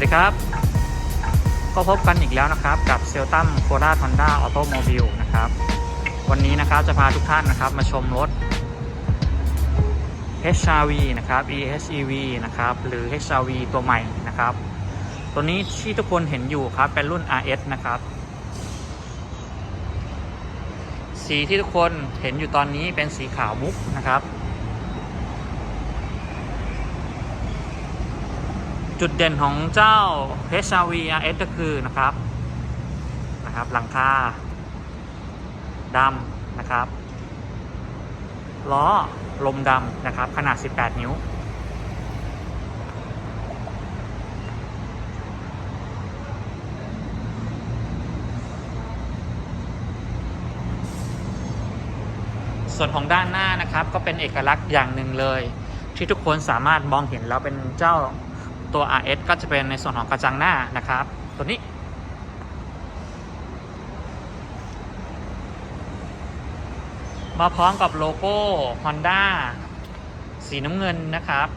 วัสดีครับ ก็พบกันอีกแล้วนะครับ กับเซลตัมโคราชฮอนด้าออโตโมบิลนะครับ วันนี้นะครับจะพาทุกท่านนะครับมาชมรถ HRV นะครับ EHEV นะครับ หรือ HRV ตัวใหม่นะครับ ตัวนี้ที่ทุกคนเห็นอยู่ครับ เป็นรุ่น RS นะครับ สีที่ทุกคนเห็นอยู่ตอนนี้เป็นสีขาวมุกนะครับ จุดเด่นของเจ้า HRV RS ก็คือนะครับนะครับหลังคาดำนะครับ ล้อลมดำนะครับ ขนาด 18 นิ้ว ส่วนของด้านหน้านะครับก็เป็นเอกลักษณ์อย่างหนึ่งเลย ที่ทุกคนสามารถมองเห็นแล้วเป็นเจ้า ตัว RS ก็จะเป็นในส่วนของกระจังหน้านะครับ ตัวนี้ มาพร้อมกับโลโก้ Honda สีน้ำเงินนะครับ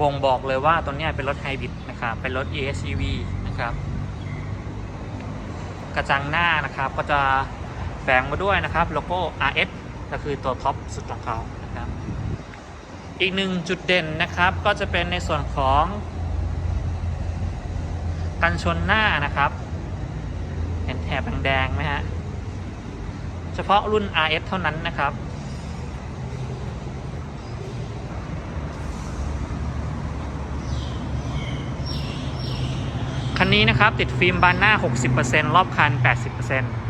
บ่งบอกเลยว่าตัวนี้เป็นรถไฮบริดนะครับ เป็นรถ ESCV นะครับ กระจังหน้านะครับก็จะแฝงมาด้วยนะครับโลโก้ RS ก็คือตัวท็อปสุดของเขานะครับ อีกหนึ่งจุดเด่นนะครับก็จะเป็นในส่วนของกันชนหน้านะครับ เห็นแถบแดงๆไหมฮะ เฉพาะรุ่น RS เท่านั้นนะครับ คันนี้นะครับติดฟิล์มบานหน้า 60%รอบคัน 80%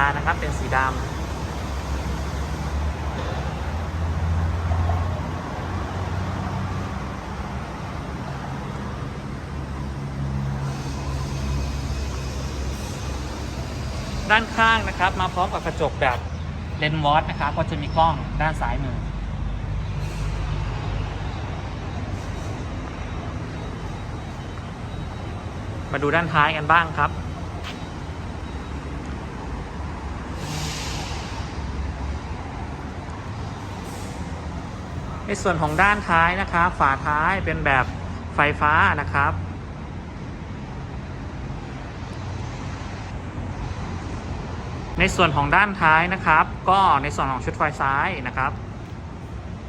านะครับ เป็นสีดำด้านข้างนะครับ มาพร้อมกับกระจกแบบเลนส์วอตนะครับ ก็จะมีกล้องด้านซ้ายมือมาดูด้านท้ายกันบ้างครับ ในส่วนของด้านท้ายนะครับฝาท้ายเป็นแบบไฟฟ้านะครับ ในส่วนของด้านท้ายนะครับ ก็ในส่วนของชุดไฟซ้ายนะครับ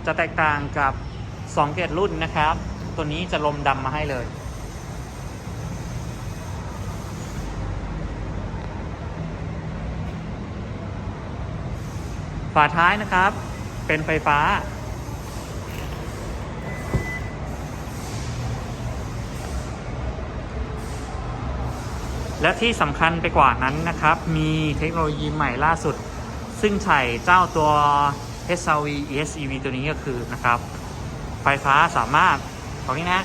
จะแตกต่างกับ2เกตรุ่นนะครับ ตัวนี้จะลมดำมาให้เลยฝาท้ายนะครับ เป็นไฟฟ้า และที่สำคัญไปกว่านั้นนะครับ มีเทคโนโลยีใหม่ล่าสุด ซึ่งใช้เจ้าตัว SRV ESEV ตัวนี้ก็คือนะครับ ไฟฟ้าสามารถตรงนี้นะ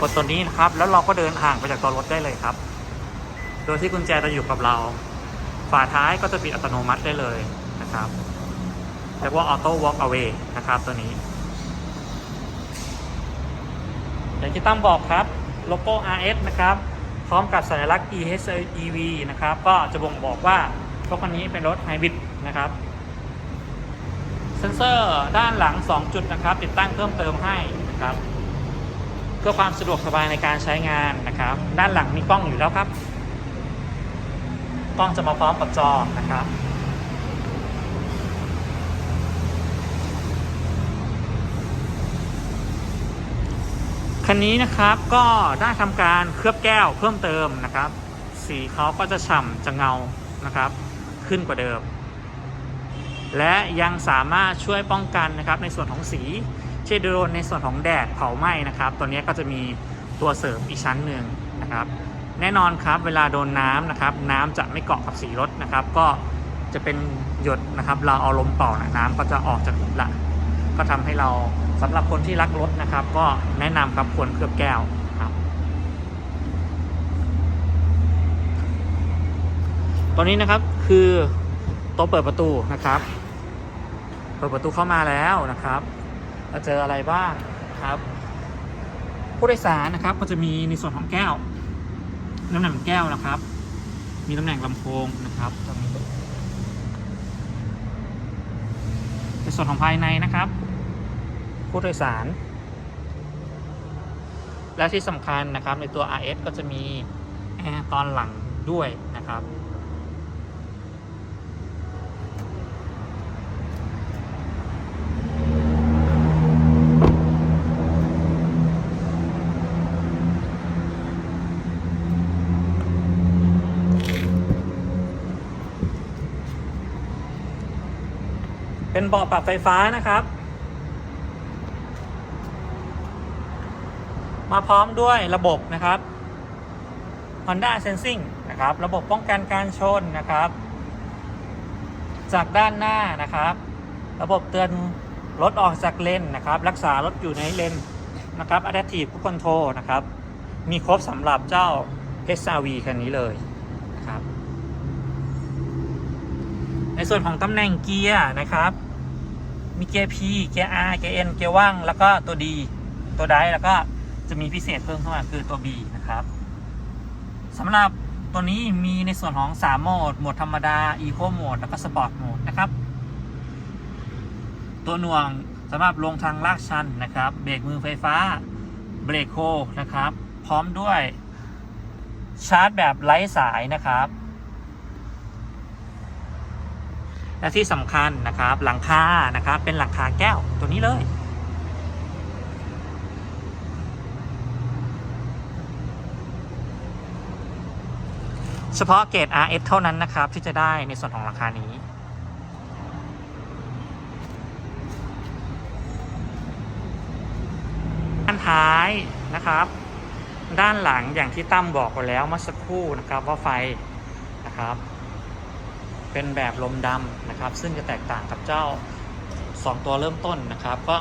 กดตัวนี้นะครับ แล้วเราก็เดินห่างไปจากตัวรถได้เลยครับ โดยที่กุญแจจะอยู่กับเรา ฝาท้ายก็จะปิดอัตโนมัติได้เลยนะครับเรียกว่า Auto Walk Away นะครับตัวนี้ อย่างที่ตั้มบอกครับ โลโก้ RS นะครับ พร้อมกับสัญลักษณ์ EHEV นะครับ ก็จะบ่งบอกว่ารถคันนี้เป็นรถไฮบริดนะครับ เซนเซอร์ด้านหลัง 2 จุดนะครับ ติดตั้งเพิ่มเติมให้นะครับ เพื่อความสะดวกสบายในการใช้งานนะครับ ด้านหลังมีกล้องอยู่แล้วครับ กล้องจะมาพร้อมกับจอนะครับ คันนี้นะครับก็ได้ทำการเคลือบแก้วเพิ่มเติมนะครับ สีเขาก็จะฉ่ำจะเงานะครับ ขึ้นกว่าเดิม และยังสามารถช่วยป้องกันนะครับในส่วนของสีเช่นโดนในส่วนของแดดเผาไหม้นะครับ ตัวนี้ก็จะมีตัวเสริมอีกชั้นหนึ่งนะครับ แน่นอนครับเวลาโดนน้ำนะครับ น้ำจะไม่เกาะกับสีรถนะครับ ก็จะเป็นหยดนะครับ เราเอาลมเป่านะน้ำก็จะออกจากหินละก็ทำให้เรา สำหรับคนที่รักรถนะครับ ก็แนะนำครับควรเคลือบแก้วครับตัวนี้นะครับคือโต๊ะเปิดประตูนะครับ เปิดประตูเข้ามาแล้วนะครับเราเจออะไรบ้างครับผู้โดยสารนะครับก็จะมีในส่วนของแก้วตำแหน่งแก้วนะครับ มีตำแหน่งลำโพงนะครับในส่วนของภายในนะครับ ผู้โดยสาร และที่สำคัญนะครับในตัว RS ก็จะมีแอร์ตอนหลังด้วยนะครับ เป็นเบาะปรับไฟฟ้านะครับ มาพร้อมด้วยระบบนะครับ Honda Sensing นะครับ ระบบป้องกันการชนนะครับ จากด้านหน้านะครับ ระบบเตือนรถออกจากเลนนะครับ รักษารถอยู่ในเลนนะครับ Adaptive Cruise Control นะครับ มีครบสำหรับเจ้า HRV คันนี้เลยนะครับ ในส่วนของตำแหน่งเกียร์นะครับ มีเกียร์ P เกียร์ R เกียร์ N เกียร์ว่าง แล้วก็ตัว D ตัวไดแล้วก็ จะมีพิเศษเพิ่มเข้ามาคือตัว B นะครับสำหรับตัวนี้มีในส่วนของ 3 โหมด โหมดธรรมดา Eco Mode แล้วก็ Sport Mode นะครับ ตัวหน่วงสำหรับลงทางลากชันนะครับ เบรกมือไฟฟ้า เบรกโคนะครับ พร้อมด้วยชาร์จแบบไร้สายนะครับ และที่สำคัญนะครับ หลังคานะครับ เป็นหลังคาแก้วตัวนี้เลย เฉพาะเกรด RS เท่านั้นนะครับ ที่จะได้ในส่วนของราคานี้ ด้านท้ายนะครับ ด้านหลังอย่างที่ตั้มบอกไปแล้วเมื่อสักครู่นะครับว่าไฟนะครับ เป็นแบบลมดำนะครับ ซึ่งจะแตกต่างกับเจ้า 2 ตัวเริ่มต้นนะครับ ก็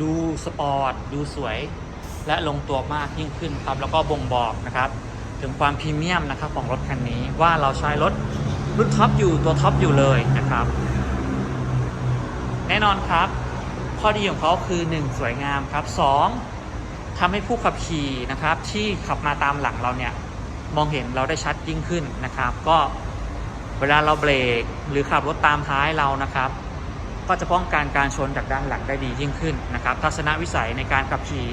ดูสปอร์ตดูสวยและลงตัวมากยิ่งขึ้นครับ แล้วก็บ่งบอกนะครับ ถึงความพรีเมียมนะครับของรถคันนี้ว่าเราใช้รถรุ่นท็อปอยู่ตัวท็อปอยู่เลยนะครับ แน่นอนครับ ข้อดีของเขาคือ 1 สวยงามครับ 2ทำให้ผู้ขับขี่นะครับ ที่ขับมาตามหลังเราเนี่ย มองเห็นเราได้ชัดยิ่งขึ้นนะครับ ก็เวลาเราเบรกหรือขับรถตามท้ายเรานะครับ ก็จะป้องกันการชนจากด้านหลังได้ดียิ่งขึ้นนะครับ ทัศนวิสัยในการขับขี่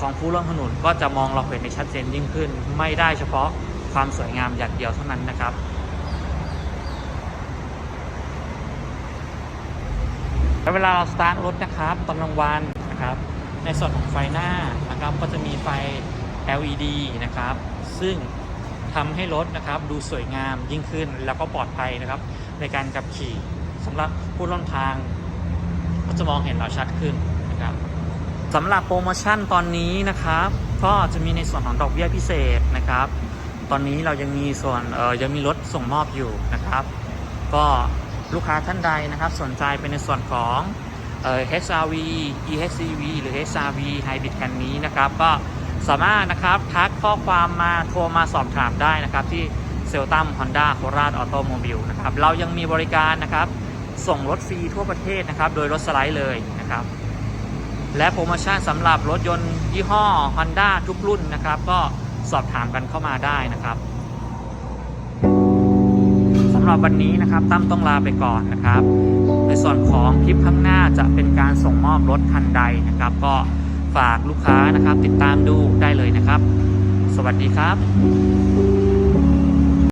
ของผู้ร่วมถนนก็จะมองเราเห็นในชัดเจนยิ่งขึ้น ไม่ได้เฉพาะความสวยงามอย่างเดียวเท่านั้นนะครับแล้วเวลาเราสตาร์ทรถนะครับตอนกลางวันนะครับ ในส่วนของไฟหน้านะครับก็จะมีไฟ LED นะครับ ซึ่งทำให้รถนะครับดูสวยงามยิ่งขึ้นแล้วก็ปลอดภัยนะครับ ในการขับขี่สำหรับผู้ร่วมทาง ก็จะมองเห็นเราชัดขึ้นนะครับ สำหรับโปรโมชั่นตอนนี้นะครับก็จะมีในส่วนของดอกเบี้ยพิเศษนะครับ ตอนนี้เรายังมีส่วนเออยังมีรถส่งมอบอยู่นะครับ ก็ลูกค้าท่านใดนะครับ สนใจเป็นในส่วนของเอ่อ HRV EHCV หรือ HRV Hybrid คันนี้นะครับ ก็สามารถนะครับทักข้อความมาโทรมาสอบถามได้นะครับที่เซลตัมฮอนด้าโคราชออโตโมบิลนะครับ เรายังมีบริการนะครับ ส่งรถฟรีทั่วประเทศนะครับ โดยรถสไลด์เลยนะครับ และโปรโมชั่นสำหรับรถยนต์ยี่ห้อ Honda ทุกรุ่นนะครับ ก็สอบถามกันเข้ามาได้นะครับสำหรับวันนี้นะครับตั้มต้องลาไปก่อนนะครับ ในส่วนของคลิปข้างหน้าจะเป็นการส่งมอบรถคันใดนะครับ ก็ฝากลูกค้านะครับติดตามดูได้เลยนะครับ สวัสดีครับ